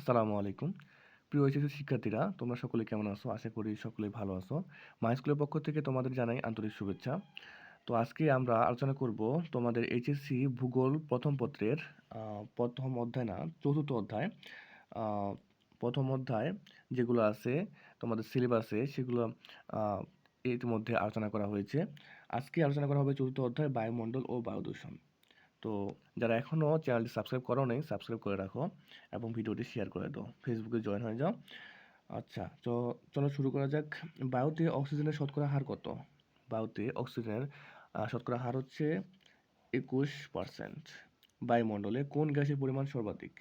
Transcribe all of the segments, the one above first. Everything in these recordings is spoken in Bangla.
আসসালামু আলাইকুম। প্রিয় এইচএসসি শিক্ষার্থীরা, তোমরা সকলে কেমন আছো? আশা করি সকলে ভালো আছো। মাই স্কুলের পক্ষ থেকে তোমাদের জানাই আন্তরিক শুভেচ্ছা। তো আজকে আমরা আলোচনা করব তোমাদের এইচএসসি ভূগোল প্রথম পত্রের প্রথম অধ্যায় না, চতুর্থ অধ্যায়। প্রথম অধ্যায় যেগুলো আছে, তোমাদের সিলেবাসে সেগুলো ইতিমধ্যে আলোচনা করা হয়েছে। আজকে আলোচনা করা হবে চতুর্থ অধ্যায় বায়ুমণ্ডল ও বায়ু দূষণ তো যারা এখনও চ্যানেলটি সাবস্ক্রাইব করো নাই, সাবস্ক্রাইব করে রাখো এবং ভিডিওটি শেয়ার করে দাও। ফেসবুকে জয়েন হয়ে যাও। আচ্ছা তো চলো শুরু করা যাক। বায়ুতে অক্সিজেনের শতকরা হার কত? বায়ুতে অক্সিজেনের শতকরা হার হচ্ছে একুশ পার্সেন্ট। বায়ুমণ্ডলে কোন গ্যাসের পরিমাণ সর্বাধিক?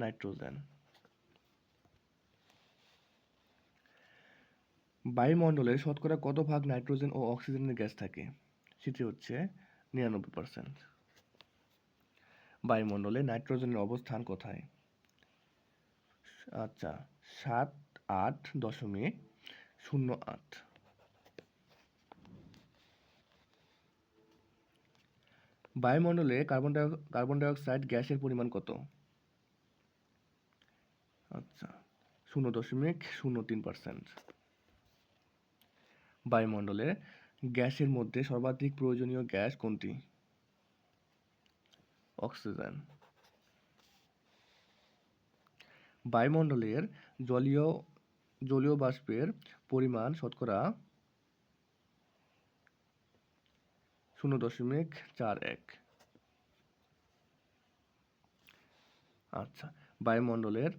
নাইট্রোজেন। বায়ুমণ্ডলে শতকরা কত ভাগ নাইট্রোজেন ও অক্সিজেনের গ্যাস থাকে? সেটি হচ্ছে নিরানব্বই পার্সেন্ট। বায়ুমণ্ডলে নাইট্রোজেনের অবস্থান কোথায়? আচ্ছা সাত আট দশমিক শূন্য আট। বায়ুমণ্ডলে কার্বন ডাই, কার্বন ডাইঅক্সাইড গ্যাসের পরিমাণ কত? আচ্ছা শূন্য দশমিক শূন্য তিন পার্সেন্ট। বায়ুমণ্ডলে গ্যাসের মধ্যে সর্বাধিক প্রয়োজনীয় গ্যাস কোনটি? অক্সিজেন। বায়ুমণ্ডলের জলীয় জলীয় বাষ্পের পরিমাণ শতকরা শূন্য দশমিক চার এক। আচ্ছা বায়ুমণ্ডলের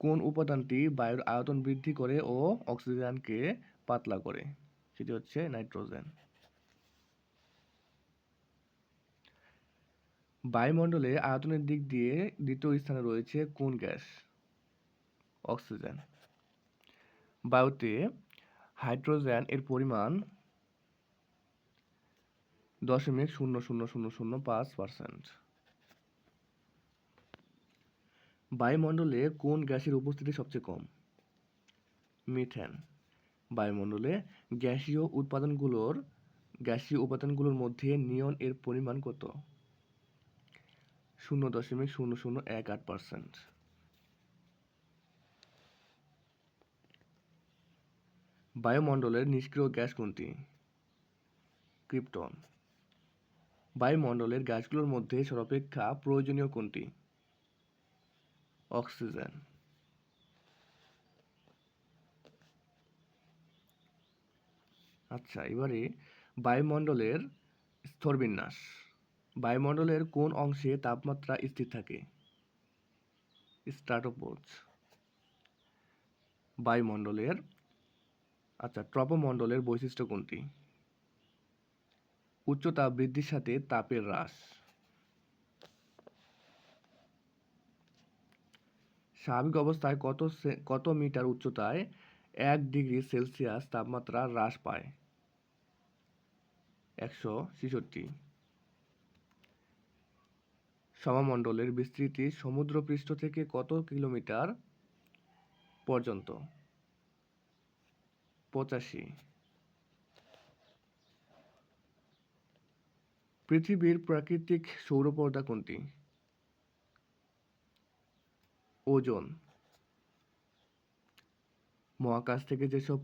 কোন উপাদানটি বায়ুর আয়তন বৃদ্ধি করে ও অক্সিজেনকে পাতলা করে? সেটি হচ্ছে নাইট্রোজেন। বায়ুমণ্ডলে আয়তনের দিক দিয়ে দ্বিতীয় স্থানে রয়েছে কোন গ্যাস? অক্সিজেন। বায়ুতে হাইড্রোজেন এর পরিমাণ দশমিক শূন্য শূন্য শূন্য শূন্য পাঁচ পার্সেন্ট। বায়ুমণ্ডলে কোন গ্যাসের উপস্থিতি সবচেয়ে কম? মিথেন। বায়ুমণ্ডলে গ্যাসীয় উৎপাদনগুলোর, গ্যাসীয় উপাদানগুলোর মধ্যে নিয়ন এর পরিমাণ কত? শূন্য দশমিক শূন্য শূন্য এক আট পার্সেন্ট বায়ুমণ্ডলের নিষ্ক্রিয় গ্যাস কোনটি? ক্রিপ্টন। বায়ুমণ্ডলের গ্যাসগুলোর মধ্যে সর্বাপেক্ষা প্রয়োজনীয় কোনটি? অক্সিজেন। আচ্ছা এবারে বায়ুমণ্ডলের স্তরবিন্যাস বায়ুমণ্ডলের কোন অংশে তাপমাত্রা স্থির থাকে? স্ট্রাটোপোজ বায়ুমণ্ডলের আচ্ছা ট্রপোমণ্ডলের বৈশিষ্ট্য কোনটি? উচ্চতা বৃদ্ধির সাথে তাপের হ্রাস। স্বাভাবিক অবস্থায় কত কত মিটার উচ্চতায় এক ডিগ্রি সেলসিয়াস তাপমাত্রা হ্রাস পায়? একশো ছেষট্টি। সমামণ্ডলের বিস্তৃতি সমুদ্রপৃষ্ঠ থেকে কত কিলোমিটার পর্যন্ত? পঁচাশি। পৃথিবীর প্রাকৃতিক সৌরপর্দা কোনটি? ওজোন। মহাকাশ থেকে যেসব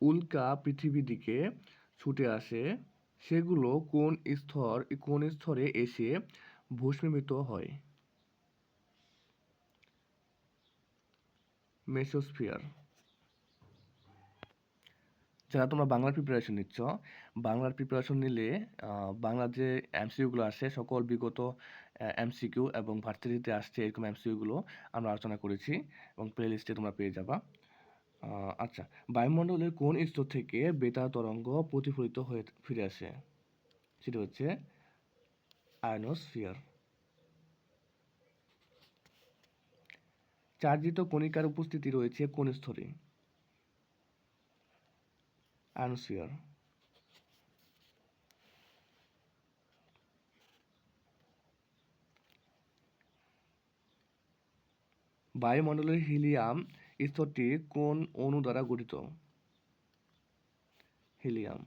উল্কা পৃথিবীর দিকে ছুটে আসে, সেগুলো কোন স্তর, কোন স্তরে এসে ভূস্মিমিত হয়। মেসোস্ফিয়ার। যারা তোমরা বাংলার প্রিপারেশন নিচ্ছ, বাংলার প্রিপারেশন নিলে বাংলার যে এমসিকিউগুলো আসে সকল বিগত এমসিকিউ এবং ভার্সিটিতে আসছে এরকম এমসিকিউগুলো আমরা আলোচনা করেছি এবং প্লে লিস্টে তোমরা পেয়ে যাবা। আচ্ছা বায়ুমণ্ডলের কোন স্তর থেকে বেতার তরঙ্গ প্রতিফলিত হয়ে ফিরে আসে? সেটা হচ্ছে আয়নোস্ফিয়ার চার্জিত কণিকার উপস্থিতি রয়েছে কোন স্তরে আয়নোস্ফিয়ার বায়ুমণ্ডলের হিলিয়াম স্তরটি কোন অণু দ্বারা গঠিত। হিলিয়াম।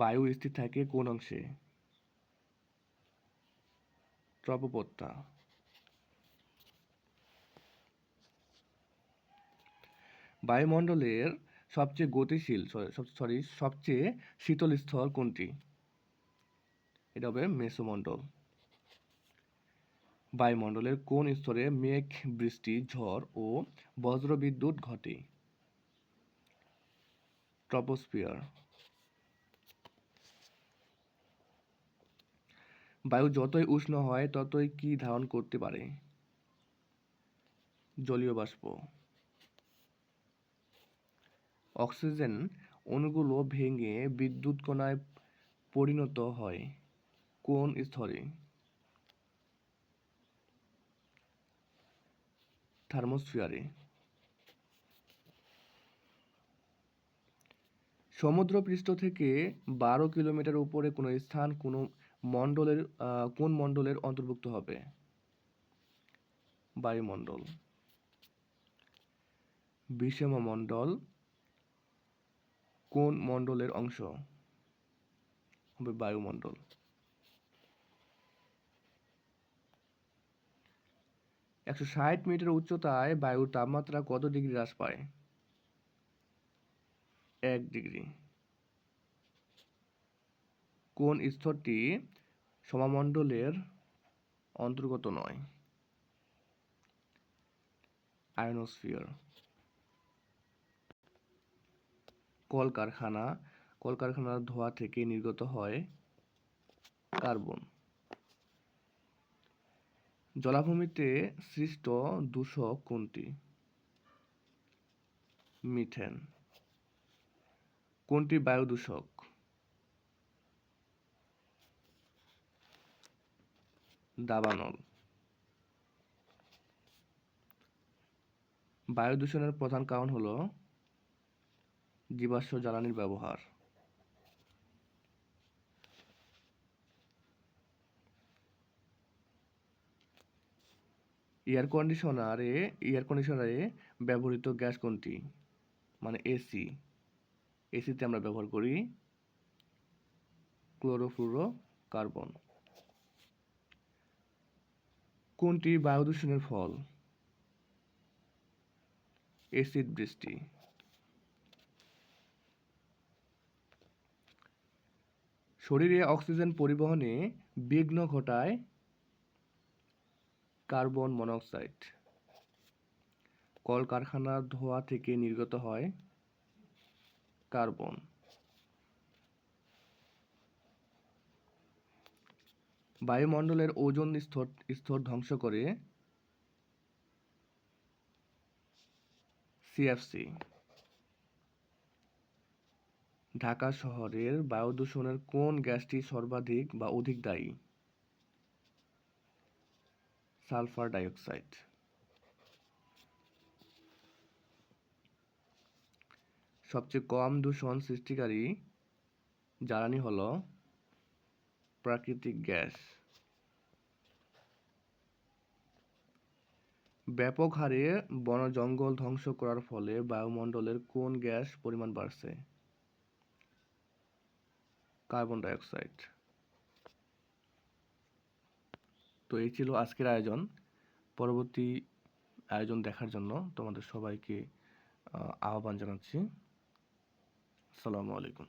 বায়ু স্থির থাকে কোন অংশে? ট্রপোপত্তা বায়ুমণ্ডলের সবচেয়ে গতিশীল সরি সবচেয়ে শীতল স্থল কোনটি? এটা হবে মেসোমণ্ডল। বায়ুমণ্ডলের কোন স্তরে মেঘ, বৃষ্টি, ঝড় ও বজ্রবিদ্যুৎ ঘটে? ট্রপোস্ফিয়ার। বায়ু যতই উষ্ণ হয়, ততই কি ধারণ করতে পারে? জলীয় বাষ্প। অক্সিজেন অণুগুলো ভেঙে বিদ্যুৎ কণায় পরিণত হয়। কোন স্তরে? থার্মোস্ফিয়ারে। সমুদ্রপৃষ্ঠ থেকে বারো কিলোমিটার উপরে কোনো স্থান, কোনো মণ্ডলের কোন মণ্ডলের অন্তর্ভুক্ত হবে? বায়ুমণ্ডল। বিষম মণ্ডল কোন মণ্ডলের অংশ? হবে বায়ুমণ্ডল। একশো ষাট মিটার উচ্চতায় বায়ুর তাপমাত্রা কত ডিগ্রি হ্রাস পায়? এক ডিগ্রি। কোন স্তরটি সমামণ্ডলের অন্তর্গত নয়? আয়নোস্ফিয়ার। কলকারখানা। কলকারখানার ধোঁয়া থেকে নির্গত হয় কার্বন। জলাভূমিতে সৃষ্ট দূষক কোনটি? মিথেন। কোনটি বায়ু দূষক দাবানল। বায়ু দূষণের প্রধান কারণ হলো জীবাশ্ম জ্বালানির ব্যবহার। এয়ার কন্ডিশনারে এয়ার কন্ডিশনারে ব্যবহৃত গ্যাস কোনটি? মানে এসি। এসিতে আমরা ব্যবহার করি ক্লোরোফ্লুরো কার্বন কোনটি বায়ু দূষণের ফল? এসিড বৃষ্টি। শরীরে অক্সিজেন পরিবহনে বিঘ্ন ঘটায় কার্বন মনোক্সাইড। কলকারখানার ধোঁয়া থেকে নির্গত হয় কার্বন। বায়ুমণ্ডলের ওজন স্তর স্তর ধ্বংস করে সিএফসি ঢাকা শহরের বায়ু দূষণের কোন গ্যাসটি সর্বাধিক বা অধিক দায়ী? Sulphur dioxide. সবচেয়ে কম দূষণ সৃষ্টিকারী জ্বালানি হল প্রাকৃতিক গ্যাস। ব্যাপক হারে বন জঙ্গল ধ্বংস করার ফলে বায়ুমণ্ডলের কোন গ্যাস পরিমাণ বাড়ছে? Carbon dioxide. তো এই ছিল আজকের আয়োজন। পরবর্তী আয়োজন দেখার জন্য তোমাদের সবাইকে আহ্বান জানাচ্ছি। আসসালামু আলাইকুম।